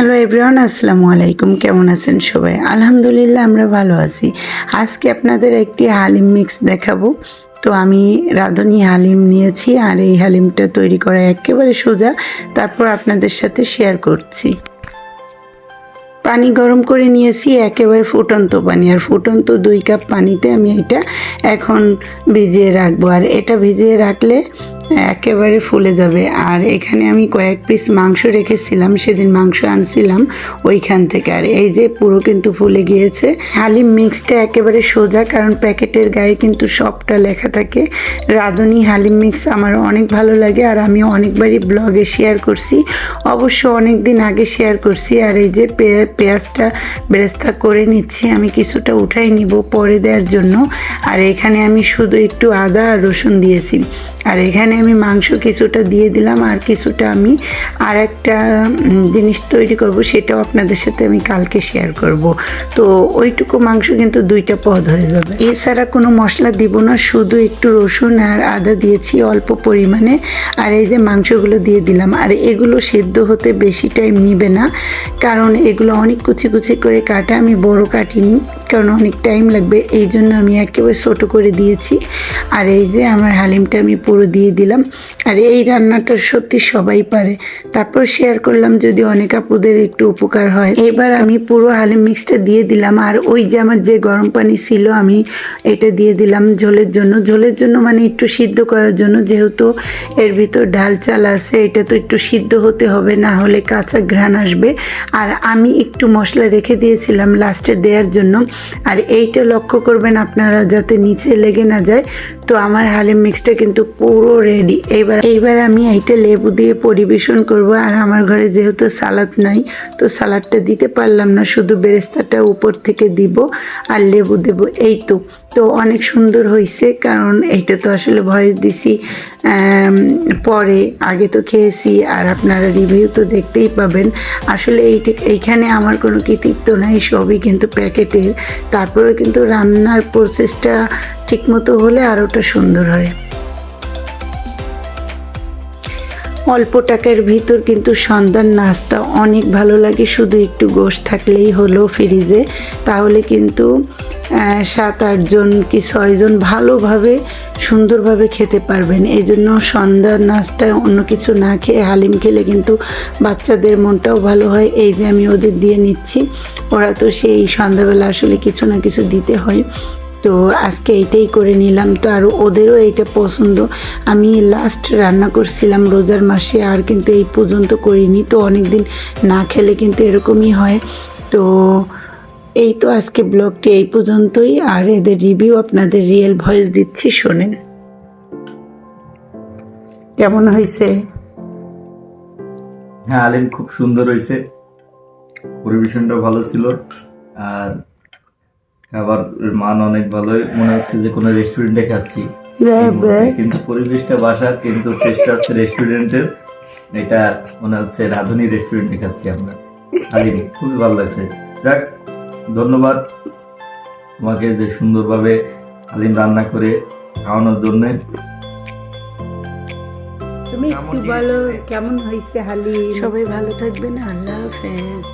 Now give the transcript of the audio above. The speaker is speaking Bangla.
হ্যালো এভরিওয়ান, আসসালামু আলাইকুম। কেমন আছেন সবাই? আলহামদুলিল্লাহ, আমরা ভালো আছি। আজকে আপনাদের একটি হালিম মিক্স দেখাবো। তো আমি রাঁধুনি হালিম নিয়েছি আর এই হালিমটা তৈরি করা একেবারে সোজা। তারপর আপনাদের সাথে শেয়ার করছি। পানি গরম করে নিয়েছি, একেবারে ফুটন্ত পানি। আর ফুটন্ত দুই কাপ পানিতে আমি এটা এখন ভিজিয়ে রাখব। আর এটা ভিজিয়ে রাখলে একেবারে ফুলে যাবে। আর এখানে আমি কয়েক পিস মাংস রেখেছিলাম, সেদিন মাংস আনছিলাম ওইখান থেকে। আর এই যে পুরো কিন্তু ফুলে গিয়েছে। হালিম মিক্সটা একেবারে সোজা, কারণ প্যাকেটের গায়ে কিন্তু সবটা লেখা থাকে। রাঁধুনি হালিম মিক্স আমার অনেক ভালো লাগে, আর আমি অনেকবারই ব্লগে শেয়ার করছি। অবশ্য অনেক দিন আগে শেয়ার করছি, আর এই যে পেঁয়াজটা বেরেস্তা করে নিচ্ছি, আমি কিছুটা উঠাই নিব পরে দেওয়ার জন্য। আর এখানে আমি শুধু একটু আদা আর রসুন দিয়েছি। আর এখানে আমি মাংস কিছুটা দিয়ে দিলাম আর কিছুটা আমি আর একটা জিনিস তৈরি করব, সেটাও আপনাদের সাথে আমি কালকে শেয়ার করব। তো ওইটুকু মাংস কিন্তু দুইটা পদ হয়ে যাবে। এছাড়া কোনো মশলা দিব না, শুধু একটু রসুন আর আদা দিয়েছি অল্প পরিমাণে। আর এই যে মাংসগুলো দিয়ে দিলাম, আর এগুলো সেদ্ধ হতে বেশি টাইম নিবে না, কারণ এগুলো অনেক কুচি কুচি করে কাটা, আমি বড় কাটিনি। কারণ অনেক টাইম লাগবে, এই জন্য আমি একেবারে ছোটো করে দিয়েছি। আর এই যে আমার হালিমটা আমি পুরো দিয়ে দিলাম। আর এই রান্নাটা সত্যি সবাই পারে। তারপর শেয়ার করলাম যদি অনেক আপুদের একটু উপকার হয়। এবার আমি পুরো হালিম মিক্সটা দিয়ে দিলাম। আর ওই যে আমার যে গরম পানি ছিল, আমি এটা দিয়ে দিলাম ঝোলের জন্য। ঝোলের জন্য মানে একটু সিদ্ধ করার জন্য, যেহেতু এর ভিতর ডাল চাল আছে, এটা তো একটু সিদ্ধ হতে হবে, না হলে কাঁচা ঘ্রাণ আসবে। আর আমি একটু মশলা রেখে দিয়েছিলাম লাস্টে দেওয়ার জন্য। আর এইটা লক্ষ্য করবেন আপনারা যাতে নিচে লেগে না যায়। তো আমার হালিম মিক্সটা কিন্তু পুরো রেডি এইবার এইবার আমি এইটা লেবু দিয়ে পরিবেশন করব, আর আমার ঘরে যেহেতু সালাদ নাই, তো সালাদটা দিতে পারলাম না, শুধু বেরেস্তাটা উপর থেকে দিব আর লেবু দেব। এই তো তো অনেক সুন্দর হয়েছে কারণ এইটা তো আসলে ভয়েস দিছি পরে আগে তো খেয়েছি, আর আপনারা রিভিউ তো দেখতেই পাবেন। আসলে এইটা, এইখানে আমার কোনো কৃতিত্ব নাই, সবই কিন্তু প্যাকেটের। তারপরে কিন্তু রান্নার প্রসেসটা ঠিকমতো হলে আরোটা সুন্দর হয়। অল্প টাকার ভিতর কিন্তু সন্ধ্যার নাস্তা অনেক ভালো লাগে, শুধু একটু গোশ থাকলেই হলো ফ্রিজে। তাহলে কিন্তু সাত আটজন কি ছয়জন ভালোভাবে, সুন্দরভাবে খেতে পারবেন। এই জন্য সন্ধ্যার নাস্তায় অন্য কিছু না খেয়ে হালিম খেলে কিন্তু বাচ্চাদের মনটাও ভালো হয়। এই যে আমি ওদের দিয়ে নিচ্ছি, ওরা তো সেই সন্ধ্যাবেলা আসলে কিছু না কিছু দিতে হয়। তো আজকে এইটাই করে নিলাম। তো আর ওদেরও এইটা পছন্দ। আমি লাস্ট রান্না করছিলাম রোজার মাসে, আর কিন্তু এই পর্যন্ত করিনি। তো অনেক দিন না খেলে কিন্তু এরকমই হয়। তো এই তো আজকে ব্লগটি এই পর্যন্তই। আর এদের রিভিউ আপনাদের রিয়েল ভয়েস দিচ্ছি, শোনেন। কেমন হয়েছে? হ্যাঁ আলিম, খুব সুন্দর হয়েছে। পরিবেশনটা ভালো ছিল। আর খাবার মান অনেক ভালোই। মনে হচ্ছে যে কোনো রেস্টুরেন্টে খাচ্ছি। কিন্তু পরিবেশটা বাসার কিন্তু টেস্টটা হচ্ছে রেস্টুরেন্টের এটা মনে হচ্ছে রাধুনি রেস্টুরেন্টে খাচ্ছি আমরা। আলিম খুবই ভালো লাগছে। যাক ধন্যবাদ তোমাকে যে সুন্দরভাবে আলিম রান্না করে খাওয়ানোর জন্য। তুমি একটু বলো কেমন হয়েছে হালি সবাই ভালো থাকবেন আল্লাহ হাফেজ।